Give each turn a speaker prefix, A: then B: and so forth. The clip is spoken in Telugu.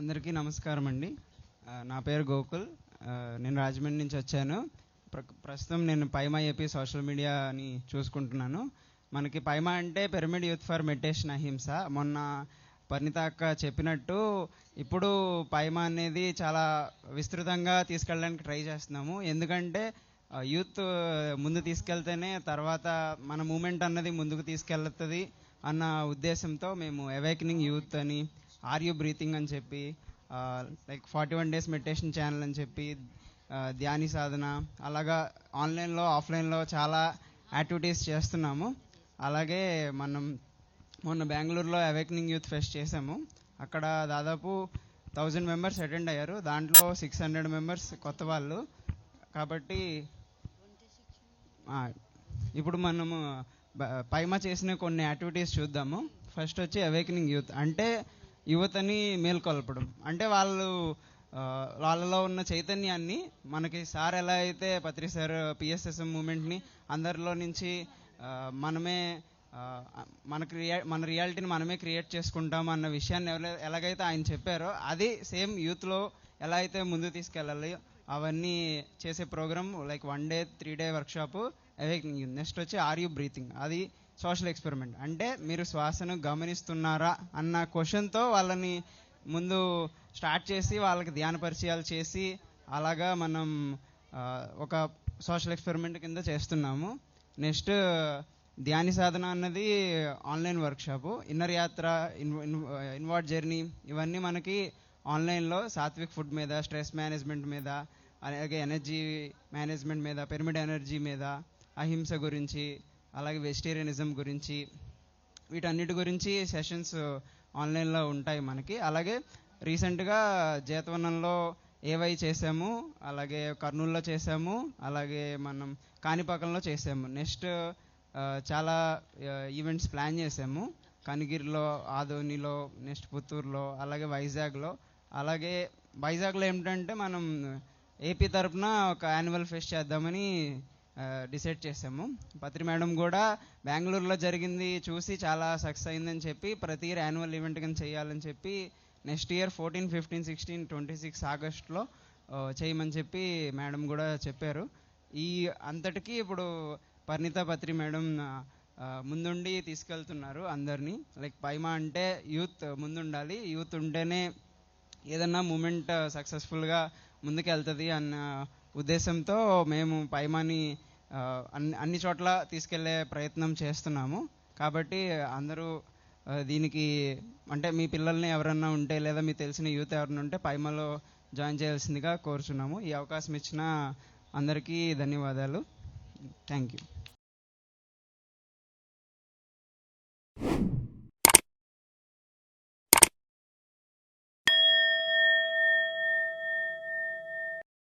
A: అందరికీ నమస్కారం అండి. నా పేరు గోకుల్. నేను రాజమండ్రి నుంచి వచ్చాను. ప్ర ప్రస్తుతం నేను పైమా ఏపీ సోషల్ మీడియా అని చూసుకుంటున్నాను. మనకి పైమా అంటే పిరమిడ్ యూత్ ఫర్ మెడిటేషన్ అహింస. మొన్న పరిణిత అక్క చెప్పినట్టు ఇప్పుడు పైమా అనేది చాలా విస్తృతంగా తీసుకెళ్ళడానికి ట్రై చేస్తున్నాము. ఎందుకంటే యూత్ ముందు తీసుకెళ్తేనే తర్వాత మన మూమెంట్ అన్నది ముందుకు తీసుకెళ్తుంది అన్న ఉద్దేశంతో మేము అవేకనింగ్ యూత్ అని ఆర్ యూ బ్రీతింగ్ అని చెప్పి like forty one days meditation channel అని చెప్పి ధ్యాని సాధన అలాగా ఆన్లైన్లో ఆఫ్లైన్లో చాలా యాక్టివిటీస్ చేస్తున్నాము. అలాగే మనం మొన్న బెంగళూరులో అవేకనింగ్ యూత్ ఫెస్ట్ చేసాము అక్కడ దాదాపు థౌజండ్ మెంబర్స్ అటెండ్ అయ్యారు. దాంట్లో సిక్స్ హండ్రెడ్ మెంబర్స్ కొత్త వాళ్ళు. కాబట్టి ఇప్పుడు మనము పైమ పైమా చేసిన కొన్ని యాక్టివిటీస్ చూద్దాము. ఫస్ట్ వచ్చి అవేకనింగ్ యూత్. అంటే యువతని మేల్కొల్పడం. అంటే వాళ్ళు వాళ్ళలో ఉన్న చైతన్యాన్ని మనకి సార్ ఎలా అయితే పత్రి సార్ పిఎస్ఎస్ఎం మూమెంట్ని అందరిలో నుంచి మనమే మన మనకి మన రియాలిటీని మనమే క్రియేట్ చేసుకుంటాం అన్న విషయాన్ని ఎవరై- ఎలాగైతే ఆయన చెప్పారో అది సేమ్ యూత్లో ఎలా అయితే ముందు తీసుకెళ్ళాలి అవన్నీ చేసే program like one day three day workshop next వచ్చి ఆర్ యూ బ్రీతింగ్. అది సోషల్ ఎక్స్పెరిమెంట్. అంటే మీరు శ్వాసను గమనిస్తున్నారా అన్న క్వశ్చన్తో వాళ్ళని ముందు స్టార్ట్ చేసి వాళ్ళకి ధ్యాన పరిచయాలు చేసి అలాగా మనం ఒక సోషల్ ఎక్స్పెరిమెంట్ కింద చేస్తున్నాము. నెక్స్ట్ ధ్యాని సాధన అన్నది ఆన్లైన్ వర్క్షాప్. ఇన్నర్ యాత్ర ఇన్వాట్ జర్నీ ఇవన్నీ మనకి ఆన్లైన్లో సాత్విక్ ఫుడ్ మీద స్ట్రెస్ మేనేజ్మెంట్ మీద అలాగే ఎనర్జీ మేనేజ్మెంట్ మీద పిరమిడ్ ఎనర్జీ మీద అహింస గురించి అలాగే వెజిటేరియనిజం గురించి వీటన్నిటి గురించి సెషన్స్ ఆన్లైన్లో ఉంటాయి మనకి. అలాగే రీసెంట్గా జేతవనంలో ఏవై చేసాము అలాగే కర్నూలులో చేసాము అలాగే మనం కాణిపాకంలో చేసాము. నెక్స్ట్ చాలా ఈవెంట్స్ ప్లాన్ చేసాము. కనిగిరిలో ఆదోనిలో నెక్స్ట్ పుత్తూరులో అలాగే వైజాగ్లో. అలాగే వైజాగ్లో ఏమిటంటే మనం ఏపీ తరపున ఒక యాన్యువల్ ఫెస్ట్ చేద్దామని డిసైడ్ చేసాము పత్రి మేడం కూడా బెంగళూరులో జరిగింది చూసి చాలా సక్సెస్ అయిందని చెప్పి ప్రతి ఇయర్ యాన్యువల్ ఈవెంట్ కింద చేయాలని చెప్పి next year fourteen fifteen sixteen twenty six ఆగస్ట్లో చేయమని చెప్పి మేడం కూడా చెప్పారు. ఈ అంతటికీ ఇప్పుడు పరిణిత పత్రి మేడం ముందుండి తీసుకెళ్తున్నారు అందరినీ. లైక్ పైమా అంటే యూత్ ముందుండాలి. యూత్ ఉంటేనే ఏదన్నా మూమెంట్ సక్సెస్ఫుల్గా ముందుకెళ్తుంది అన్న ఉద్దేశంతో మేము పైమాని అన్ని అన్ని చోట్ల తీసుకెళ్ళే ప్రయత్నం చేస్తున్నాము. కాబట్టి అందరూ దీనికి అంటే మీ పిల్లల్ని ఎవరన్నా ఉంటే లేదా మీకు తెలిసిన యూత్ ఎవరన్నా ఉంటే పైమాలో జాయిన్ చేయాల్సిందిగా కోరుచున్నాము. ఈ అవకాశం ఇచ్చిన అందరికీ ధన్యవాదాలు. Thank you.